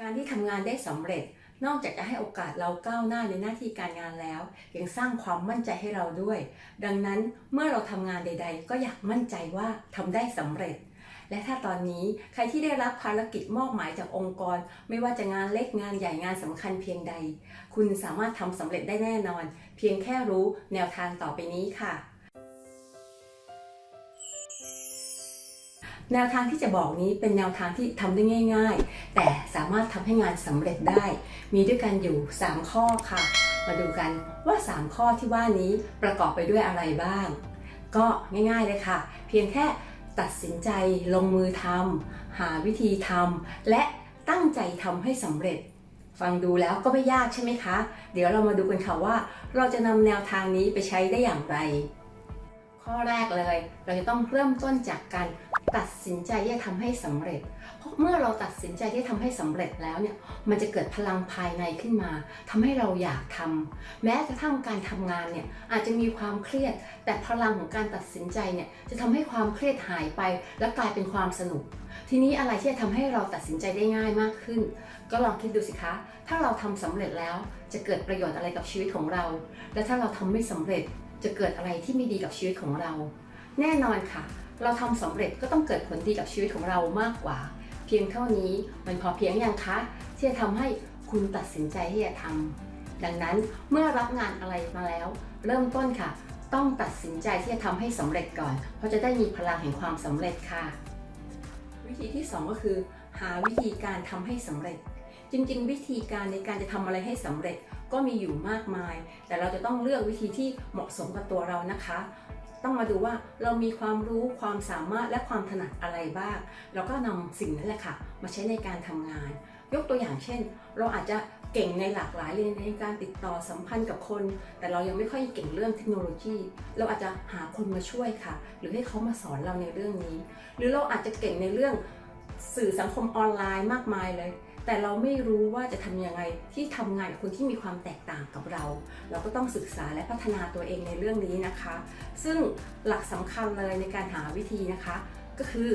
การที่ทำงานได้สำเร็จ นอกจากจะให้โอกาสเราก้าวหน้าในหน้าที่การงานแล้ว ยังสร้างความมั่นใจให้เราด้วย ดังนั้นเมื่อเราทำงานใด ๆ ก็อยากมั่นใจว่าทำได้สำเร็จ และถ้าตอนนี้ใครที่ได้รับภารกิจมอบหมายจากองค์กร ไม่ว่าจะงานเล็กงานใหญ่งานสำคัญเพียงใด คุณสามารถทำสำเร็จได้แน่นอน เพียงแค่รู้แนวทางต่อไปนี้ค่ะ แนวทางที่จะบอกนี้เป็นแนวทางที่ทำได้ง่าย ๆ แต่สามารถทำให้งานสำเร็จได้ มีด้วยกันอยู่ 3 ข้อค่ะ มาดูกันว่า 3 ข้อที่ว่านี้ประกอบไปด้วยอะไรบ้าง ก็ง่ายๆเลยค่ะ เพียงแค่ตัดสินใจลงมือทำหาวิธีทำและตั้งใจทำให้สำเร็จ ฟังดูแล้วก็ไม่ยากใช่ไหมคะ เดี๋ยวเรามาดูกันค่ะว่า เราจะนำแนวทางนี้ไปใช้ได้อย่างไร ข้อแรกเลย เราจะต้องเริ่มต้นจากการ ตัดสินใจที่จะทำให้สำเร็จ เพราะเมื่อเราตัดสินใจที่ทำให้สำเร็จแล้วเนี่ย มันจะเกิดพลังภายในขึ้นมาทำให้เราอยากทำแม้กระทั่งการทำงานเนี่ยอาจจะมีความเครียด แต่พลังของการตัดสินใจเนี่ยจะทำให้ความเครียดหายไป และกลายเป็นความสนุก ทีนี้อะไรที่จะทำให้เราตัดสินใจได้ง่ายมากขึ้น ก็ลองคิดดูสิคะ ถ้าเราทำสำเร็จแล้วจะเกิดประโยชน์อะไรกับชีวิตของเรา และถ้าเราทำไม่สำเร็จจะเกิดอะไรที่ไม่ดีกับชีวิตของเรา แน่นอนค่ะ เราทำสำเร็จก็ต้องเกิดผลดีกับชีวิตของเรามากกว่า เพียงเท่านี้มันพอเพียงยังคะ ที่จะทำให้คุณตัดสินใจที่จะทำดังนั้นเมื่อรับงานอะไรมาแล้ว เริ่มต้นค่ะ ต้องตัดสินใจที่จะทำให้สำเร็จก่อน เพราะจะได้มีพลังแห่งความสำเร็จค่ะ วิธีที่ 2 ก็คือ หาวิธีการทำให้สำเร็จ จริงๆ วิธีการในการจะทำอะไรให้สำเร็จก็มีอยู่มากมาย แต่เราจะต้องเลือกวิธีที่เหมาะสมกับตัวเรานะคะ ต้องมาดูว่าเรามีความรู้ความสามารถและความถนัดอะไรบ้างเราก็นำสิ่งนั้นแหละค่ะ มาใช้ในการทำงาน ยกตัวอย่างเช่น เราอาจจะเก่งในหลากหลายเลยในการติดต่อสัมพันธ์กับคน แต่เรายังไม่ค่อยเก่งเรื่องเทคโนโลยี เราอาจจะหาคนมาช่วยค่ะ หรือให้เขามาสอนเราในเรื่องนี้ หรือเราอาจจะเก่งในเรื่องสื่อสังคมออนไลน์มากมายเลย แต่เราไม่รู้ว่าจะทำยังไงที่ทำงานกับคนที่มีความแตกต่างกับเรา เราก็ต้องศึกษาและพัฒนาตัวเองในเรื่องนี้นะคะ ซึ่งหลักสำคัญเลยในการหาวิธีนะคะ ก็คือ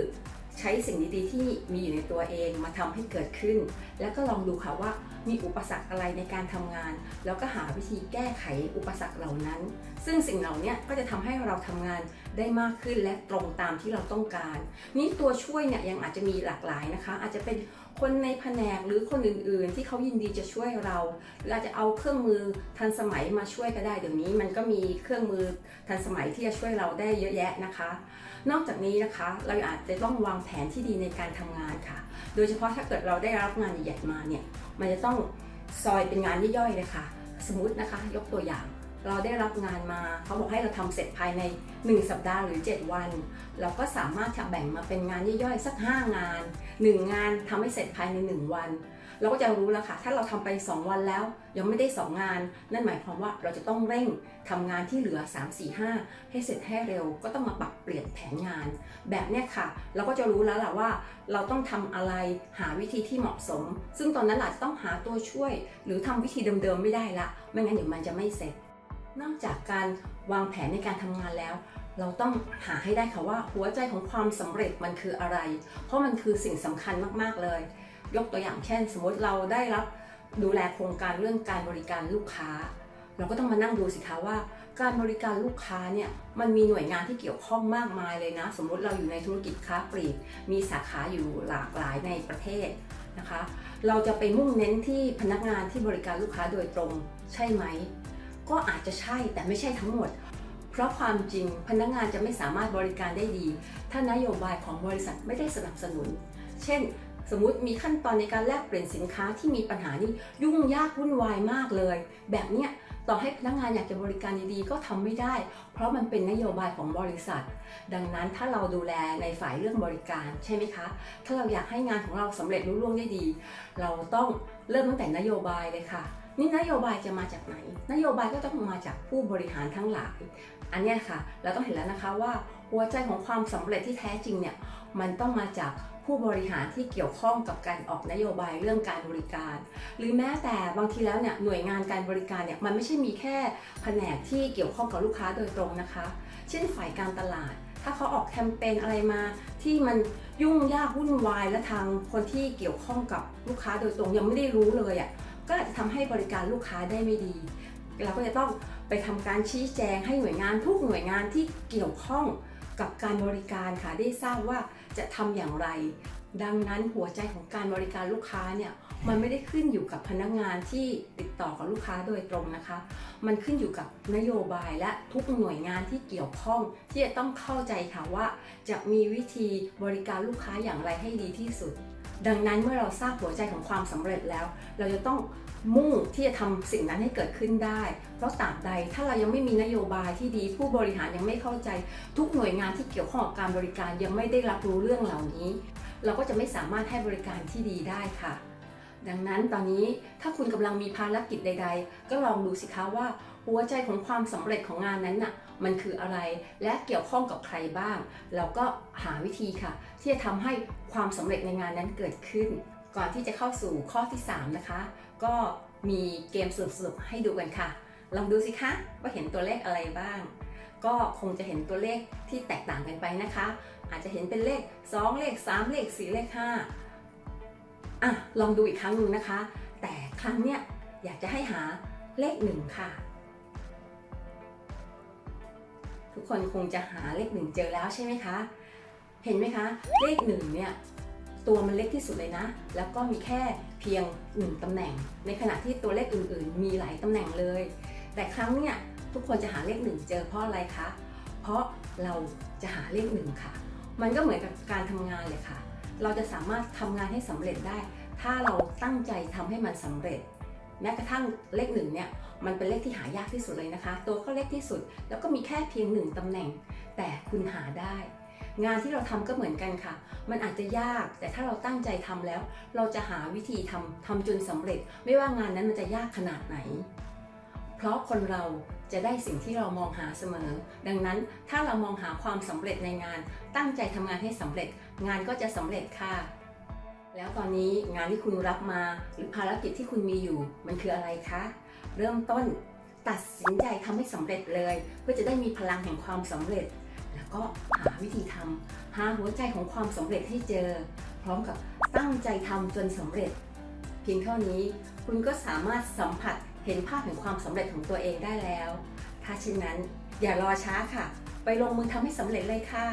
ใช้สิ่งดีๆที่มีอยู่ในตัวเองมาทำให้เกิดขึ้น แล้วก็ลองดูค่ะว่ามีอุปสรรคอะไรในการทำงาน แล้วก็หาวิธีแก้ไขอุปสรรคเหล่านั้น ซึ่งสิ่งเหล่านี้ก็จะทำให้เราทำงานได้มากขึ้นและตรงตามที่เราต้องการ นี้ตัวช่วยเนี่ยยังอาจจะมีหลากหลายนะคะ อาจจะเป็นคนในแผนกหรือคนอื่นๆ ที่เขายินดีจะช่วยเรา หรืออาจจะเอาเครื่องมือทันสมัยมาช่วยก็ได้ เดี๋ยวนี้มันก็มีเครื่องมือทันสมัยที่จะช่วยเราได้เยอะแยะนะคะ นอกจากนี้นะคะ เราอาจจะต้องวางแผนที่ดีในการทำงานค่ะ โดยเฉพาะถ้าเกิดเราได้รับงานใหญ่ๆมาเนี่ย มันจะต้องซอยเป็นงานย่อยๆเลยค่ะ สมมตินะคะ ยกตัวอย่าง เราได้รับงานมาเขาบอกให้เราทำเสร็จภายใน 1 สัปดาห์หรือ 7 วัน เราก็สามารถจะแบ่งมาเป็นงานย่อยๆสัก 5 งาน 1 งานทำให้เสร็จภายใน 1 วัน เราก็จะรู้แล้วค่ะ ถ้าเราทำไป 2 วันแล้วยังไม่ได้ 2 งาน นั่นหมายความว่าเราจะต้องเร่งทำงานที่เหลือ 3 4 5 ให้เสร็จให้เร็ว ก็ต้องมาปรับเปลี่ยนแผนงาน แบบเนี้ยค่ะ เราก็จะรู้แล้วแหละว่า เราต้องทำอะไรหาวิธีที่เหมาะสม ซึ่งตอนนั้นอาจจะต้องหาตัวช่วย หรือทำวิธีเดิมๆไม่ได้ละไม่งั้นเดี๋ยวมันจะไม่เสร็จ นอกจากการวางแผนในการทำงานแล้ว เราต้องหาให้ได้ค่ะว่าหัวใจของความสำเร็จมันคืออะไร เพราะมันคือสิ่งสำคัญมากๆเลย ยกตัวอย่างเช่น สมมติเราได้รับดูแลโครงการเรื่องการบริการลูกค้า เราก็ต้องมานั่งดูสิคะว่า การบริการลูกค้าเนี่ยมันมีหน่วยงานที่เกี่ยวข้องมากมายเลยนะ สมมุติเราอยู่ในธุรกิจค้าปลีกมีสาขาอยู่หลากหลายในประเทศนะคะ เราจะไปมุ่งเน้นที่พนักงานที่บริการลูกค้าโดยตรงใช่ไหม ก็อาจจะใช่แต่ไม่ใช่ทั้งหมด เพราะความจริงพนักงานจะไม่สามารถบริการได้ดี ถ้านโยบายของบริษัทไม่ได้สนับสนุน เช่น สมมติมีขั้นตอนในการแลกเปลี่ยนสินค้าที่มีปัญหานี่ยุ่งยากวุ่นวายมากเลย แบบเนี้ยต่อให้พนักงานอยากจะบริการดีๆ ก็ทำไม่ได้ เพราะมันเป็นนโยบายของบริษัท ดังนั้นถ้าเราดูแลในฝ่ายเรื่องบริการใช่ไหมคะ ถ้าเราอยากให้งานของเราสำเร็จรุ่ล่วงได้ดี เราต้องเริ่มตั้งแต่นโยบายเลยค่ะ นี่นโยบายจะมาจากไหน นโยบายก็ต้องมาจากผู้บริหารทั้งหลาย อันนี้ค่ะ เราต้องเห็นแล้วนะคะว่าหัวใจของความสำเร็จที่แท้จริงเนี่ยมันต้องมาจากผู้บริหารที่เกี่ยวข้องกับการออกนโยบายเรื่องการบริการ หรือแม้แต่บางทีแล้วเนี่ยหน่วยงานการบริการเนี่ยมันไม่ใช่มีแค่แผนกที่เกี่ยวข้องกับลูกค้าโดยตรงนะคะ เช่นฝ่ายการตลาด ถ้าเขาออกแคมเปญอะไรมา ที่มันยุ่งยากวุ่นวายและทางคนที่เกี่ยวข้องกับลูกค้าโดยตรงยังไม่ได้รู้เลยอะ่ะ ก็อาจจะทำให้บริการลูกค้าได้ไม่ดี เราก็จะต้องไปทำการชี้แจงให้หน่วยงานทุกหน่วยงานที่เกี่ยวข้องกับการบริการค่ะได้ทราบว่าจะทำอย่างไร ดังนั้นหัวใจของการบริการลูกค้าเนี่ยมันไม่ได้ขึ้นอยู่กับพนักงานที่ติดต่อกับลูกค้าโดยตรงนะคะ มันขึ้นอยู่กับนโยบายและทุกหน่วยงานที่เกี่ยวข้อง ที่จะต้องเข้าใจค่ะว่า จะมีวิธีบริการลูกค้าอย่างไรให้ดีที่สุด ดังนั้นเมื่อเราทราบหัวใจของความสำเร็จแล้ว เราจะต้องมุ่งที่จะทำสิ่งนั้นให้เกิดขึ้นได้ เพราะตราบใดถ้าเรายังไม่มีนโยบายที่ดี ผู้บริหารยังไม่เข้าใจ ทุกหน่วยงานที่เกี่ยวข้องกับการบริการยังไม่ได้รับรู้เรื่องเหล่านี้ เราก็จะไม่สามารถให้บริการที่ดีได้ค่ะ ดังนั้นตอนนี้ถ้าคุณกำลังมีภารกิจใด ๆ ก็ลองดูสิคะว่า หัวใจของความสำเร็จของงานนั้นน่ะมันคืออะไรและเกี่ยวข้องกับใครบ้าง เราก็หาวิธีค่ะ ที่จะทำให้ความสำเร็จในงานนั้นเกิดขึ้น ก่อนที่จะเข้าสู่ข้อที่ 3 นะคะ ก็มีเกมสนุกๆให้ดูกันค่ะ ลองดูสิคะว่าเห็นตัวเลขอะไรบ้าง ก็คงจะเห็นตัวเลขที่แตกต่างกันไปนะคะ อาจจะเห็นเป็นเลข 2 เลข 3 เลข 4 เลข 5 อะลองดูอีกครั้งหนึ่งนะคะ แต่ครั้งเนี้ยอยากจะให้หาเลข1ค่ะ ทุกคนคงจะหาเลข1เจอแล้วใช่ไหมคะ เห็นไหมคะ เลข1เนี่ยตัวมันเล็กที่สุดเลยนะ แล้วก็มีแค่เพียง1ตำแหน่ง ในขณะที่ตัวเลขอื่นๆ มีหลายตำแหน่งเลย แต่ครั้งเนี่ยทุกคนจะหาเลข1เจอเพราะอะไรคะ เพราะเราจะหาเลข1ค่ะ มันก็เหมือนกับการทำงานเลยค่ะ เราจะสามารถทำงานให้สำเร็จได้ ถ้าเราตั้งใจทำให้มันสำเร็จ แม้กระทั่งเลขหนึ่งเนี่ยมันเป็นเลขที่หายากที่สุดเลยนะคะ ตัวก็เล็กที่สุด แล้วก็มีแค่เพียงหนึ่งตำแหน่ง แต่คุณหาได้ งานที่เราทำก็เหมือนกันค่ะ มันอาจจะยากแต่ถ้าเราตั้งใจทำแล้ว เราจะหาวิธีทำทำจนสำเร็จ ไม่ว่างานนั้นมันจะยากขนาดไหน เพราะคนเรา จะได้สิ่งที่เรามองหาเสมอ ดังนั้นถ้าเรามองหาความสำเร็จในงาน ตั้งใจทำงานให้สำเร็จ งานก็จะสำเร็จค่ะ แล้วตอนนี้งานที่คุณรับมาหรือภารกิจที่คุณมีอยู่ มันคืออะไรคะ เริ่มต้นตัดสินใจทำให้สำเร็จเลย เพื่อจะได้มีพลังแห่งความสำเร็จ แล้วก็หาวิธีทำหาหัวใจของความสำเร็จให้เจอ พร้อมกับตั้งใจทำจนสำเร็จ เพียงเท่านี้คุณก็สามารถสัมผัส เห็นภาพแห่งความสำเร็จของตัวเองได้แล้ว ถ้าเช่นนั้นอย่ารอช้าค่ะ ไปลงมือทำให้สำเร็จเลยค่ะ